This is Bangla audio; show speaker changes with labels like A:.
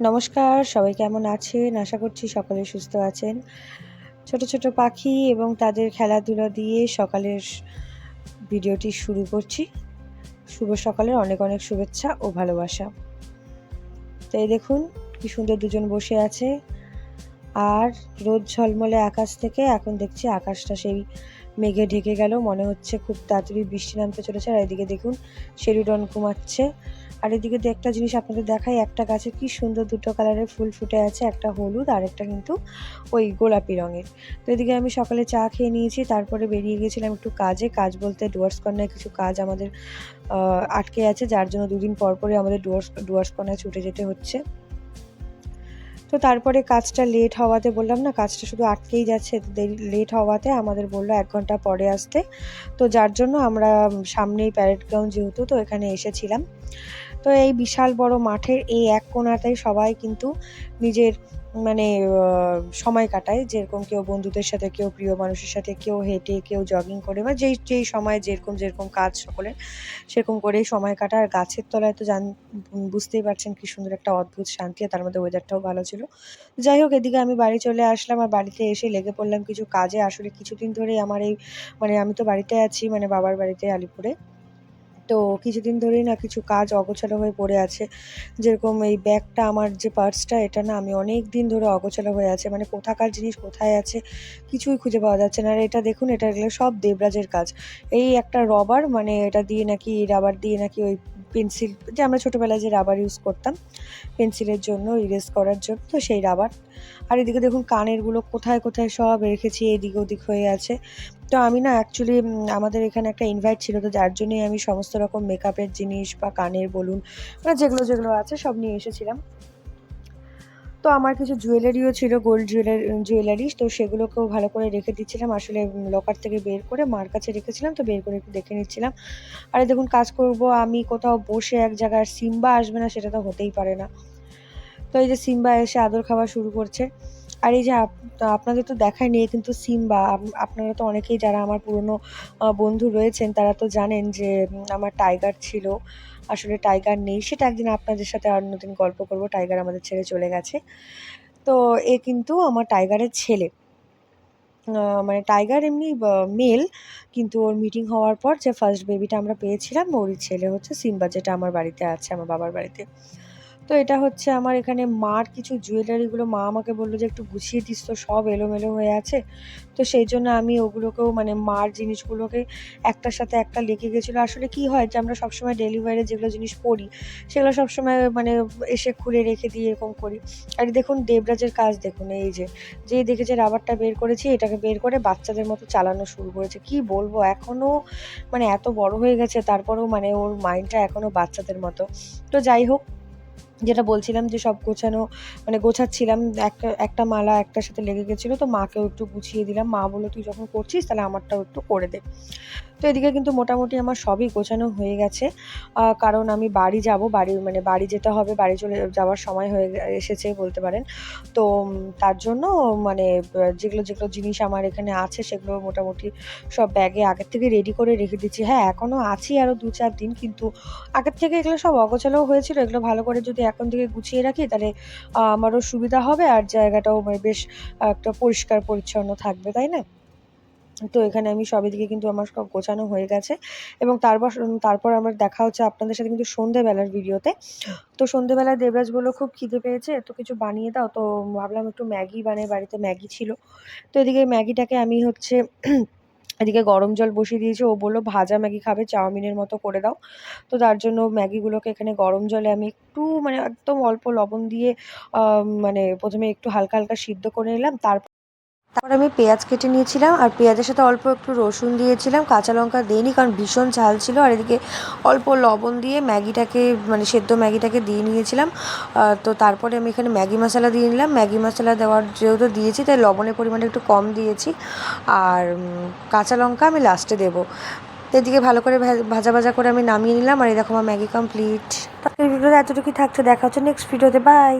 A: নমস্কার, সবাই কেমন আছেন? আশা করছি সকলে সুস্থ আছেন। ছোট ছোট পাখি এবং তাদের খেলাধুলা দিয়ে সকালের ভিডিওটি শুরু করছি। শুভ সকালের অনেক অনেক শুভেচ্ছা ও ভালোবাসা। তো এই দেখুন, কি সুন্দর দুজন বসে আছে। আর রোদ ঝলমলে আকাশ থেকে, এখন দেখছি আকাশটা সেই মেঘে ঢেকে গেল। মনে হচ্ছে খুব তাড়াতাড়ি বৃষ্টি নামতে চলেছে। আর এদিকে দেখুন, শেরুডন ঘুমাচ্ছে। আর এদিকে একটা জিনিস আপনাদের দেখাই। একটা গাছে কি সুন্দর দুটো কালারের ফুল ফুটে আছে, একটা হলুদ আর একটা কিন্তু ওই গোলাপি রঙের। তো এদিকে আমি সকালে চা খেয়ে নিয়েছি, তারপরে বেরিয়ে গেছিলাম একটু কাজে। কাজ বলতে ডুয়ার্স কর্নায় কিছু কাজ আমাদের আটকে আছে, যার জন্য দুদিন পর পরে আমাদের ডুয়ার্স ডুয়ার্স কর্নায় ছুটে যেতে হচ্ছে। তো তারপরে কাজটা লেট হওয়াতে বললাম না, কাজটা শুধু আটকেই যাচ্ছে লেট হওয়াতে আমাদের বলল এক ঘণ্টা পরে আসতে। তো যার জন্য আমরা সামনেই প্যারেড গ্রাউন্ড যেহেতু, তো এখানে এসেছিলাম। তো এই বিশাল বড় মাঠের এই এক কোণাতেই সবাই কিন্তু নিজের মানে সময় কাটায়। যেরকম কেউ বন্ধুদের সাথে, কেউ প্রিয় মানুষের সাথে, কেউ হেঁটে, কেউ জগিং করে বা যেই যেই সময় যেরকম যেরকম কাজ সকলের সেরকম করেই সময় কাটায়। আর গাছের তলায় তো জান, বুঝতেই পারছেন কি সুন্দর একটা অদ্ভুত শান্তি, আর তার মধ্যে ওয়েদারটাও ভালো ছিল। যাই হোক, এদিকে আমি বাড়ি চলে আসলাম আর বাড়িতে এসে লেগে পড়লাম কিছু কাজে। আসলে কিছুদিন ধরেই আমার এই মানে আমি তো বাড়িতে আছি মানে বাবার বাড়িতে আলিপুরে। তো কিছুদিন ধরেই না কিছু কাজ অগোছালো হয়ে পড়ে আছে। যেরকম এই ব্যাগটা আমার যে পার্সটা, এটা না আমি অনেক দিন ধরে অগোছালো হয়ে আছে। মানে কোথাকার জিনিস, কোথায় আছে, কিছুই খুঁজে পাওয়া যাচ্ছে না। আর এটা দেখুন, এটা সব দেবরাজের কাজ। এই একটা রবার মানে এটা দিয়ে নাকি রাবার দিয়ে নাকি ওই পেন্সিল, যে আমরা ছোটোবেলায় যে রাবার ইউজ করতাম, পেন্সিলের জন্য ইরেজ করার জন্য, তো সেই রাবার। আর এদিকে দেখুন কানেরগুলো কোথায় কোথায় সব রেখেছি, এদিক ওদিক হয়ে আছে। তো আমি না অ্যাকচুয়ালি আমাদের এখানে একটা ইনভাইট ছিল, তো যার জন্যই আমি সমস্ত রকম মেকআপের জিনিস বা কানের বলুন মানে যেগুলো যেগুলো আছে সব নিয়ে এসেছিলাম। তো আমার কিছু জুয়েলারিও ছিল গোল্ড জুয়েলারি জুয়েলারি তো সেগুলোকেও ভালো করে রেখে দিচ্ছিলাম। আসলে লকার থেকে বের করে মার কাছে রেখেছিলাম, তো বের করে একটু দেখে নিচ্ছিলাম। আরে, দেখুন, কাজ করব আমি কোথাও বসে এক জায়গায় সিম্বা আসবে না, সেটা তো হতেই পারে না। তো এই যে সিম্বা এসে আদর খাওয়া শুরু করছে। আর এই যে আপনাদের তো দেখায় নিয়ে কিন্তু সিম্বা আপনারা তো অনেকেই যারা আমার পুরনো বন্ধু রয়েছেন, তারা তো জানেন যে আমার টাইগার ছিল। আসলে টাইগার নেই, সেটা একদিন আপনাদের সাথে আর নতুন গল্প করব, টাইগার আমাদের ছেড়ে চলে গেছে। তো এ কিন্তু আমার টাইগারের ছেলে। মানে টাইগার এমনি মেল, কিন্তু ওর মিটিং হওয়ার পর যে ফার্স্ট বেবিটা আমরা পেয়েছিলাম, ওরই ছেলে হচ্ছে সিম্বা, যেটা আমার বাড়িতে আছে, আমার বাবার বাড়িতে। তো এটা হচ্ছে আমার এখানে মার কিছু জুয়েলারিগুলো মা আমাকে বলল যে একটু গুছিয়ে দিস তো, সব এলোমেলো হয়ে আছে। তো সেই জন্য আমি ওগুলোকেও মানে মার জিনিসগুলোকে একটার সাথে একটা লেগে গেছিল। আসলে কি হয় যে আমরা সবসময় ডেলিভারি যেগুলো জিনিস পড়ি সেগুলো সবসময় মানে এসে খুলে রেখে দিয়ে এরকম করি। আর দেখুন দেবরাজের কাজ দেখুন, এই যে, যেই দেখেছে রাবারটা বের করেছি, এটাকে বের করে বাচ্চাদের মতো চালানো শুরু করেছে। কি বলব এখনও মানে এত বড় হয়ে গেছে, তারপরেও মানে ওর মাইন্ডটা এখনও বাচ্চাদের মতো। তো যাই হোক যেটা বলছিলাম যে সব গোছানো মানে গোছাচ্ছিলাম, একটা একটা মালা একটার সাথে লেগে গেছিল, তো মাকেও একটু গুছিয়ে দিলাম। মা বলল, তুই যখন করছিস, তাহলে আমারটাও একটু করে দে। তো এদিকে কিন্তু মোটামুটি আমার সবই গোছানো হয়ে গেছে। কারণ আমি বাড়ি যাব, বাড়ি মানে বাড়ি যেতে হবে, বাড়ি চলে যাওয়ার সময় হয়ে এসেছে বলতে পারেন। তো তার জন্য মানে যেগুলো যেগুলো জিনিস আমার এখানে আছে সেগুলো মোটামুটি সব ব্যাগে আগের থেকে রেডি করে রেখে দিচ্ছি। হ্যাঁ এখনও আছি আরও দু চার দিন কিন্তু আগের থেকে এগুলো সব অগোছালোও হয়েছিল। এগুলো ভালো করে যদি এখন থেকে গুছিয়ে রাখি তাহলে আমারও সুবিধা হবে আর জায়গাটাও মানে বেশ একটা পরিষ্কার পরিচ্ছন্ন থাকবে, তাই না? তো এখানে আমি সবই দিকে কিন্তু আমার সব গোছানো হয়ে গেছে। এবং তারপর তারপর আমার দেখা হচ্ছে আপনাদের সাথে কিন্তু সন্ধেবেলার ভিডিওতে। তো সন্ধেবেলায় দেবরাজ বলল খুব খিদে পেয়েছে, এত কিছু বানিয়ে দাও। তো ভাবলাম একটু ম্যাগি বানিয়ে বাড়িতে ম্যাগি ছিল। তো এদিকে ম্যাগিটাকে আমি হচ্ছে এদিকে গরম জল বসিয়ে দিয়েছি। ও বলল, ভাজা ম্যাগি খাবে, চাউমিনের মতো করে দাও। তো তার জন্য ম্যাগিগুলোকে এখানে গরম জলে আমি একটু মানে একদম অল্প লবণ দিয়ে মানে প্রথমে একটু হালকা হালকা সিদ্ধ করে নিলাম। তারপর তারপর আমি পেঁয়াজ কেটে নিয়েছিলাম আর পেঁয়াজের সাথে অল্প একটু রসুন দিয়েছিলাম, কাঁচা লঙ্কা দিইনি কারণ ভীষণ ঝাল ছিল। আর এদিকে অল্প লবণ দিয়ে ম্যাগিটাকে মানে সেদ্ধ ম্যাগিটাকে দিয়ে নিয়েছিলাম। তো তারপরে আমি এখানে ম্যাগি মশলা দিয়ে নিলাম। ম্যাগি মশলা দেওয়ার যেহেতু দিয়েছি, তাই লবণের পরিমাণটা একটু কম দিয়েছি। আর কাঁচা লঙ্কা আমি লাস্টে দেবো। তো এদিকে ভালো করে ভাজা ভাজা করে আমি নামিয়ে নিলাম। আর এই দেখো আমার ম্যাগি কমপ্লিট এই ভিডিওতে এতটুকুই থাকছে। দেখা হচ্ছে নেক্সট ভিডিওতে বাই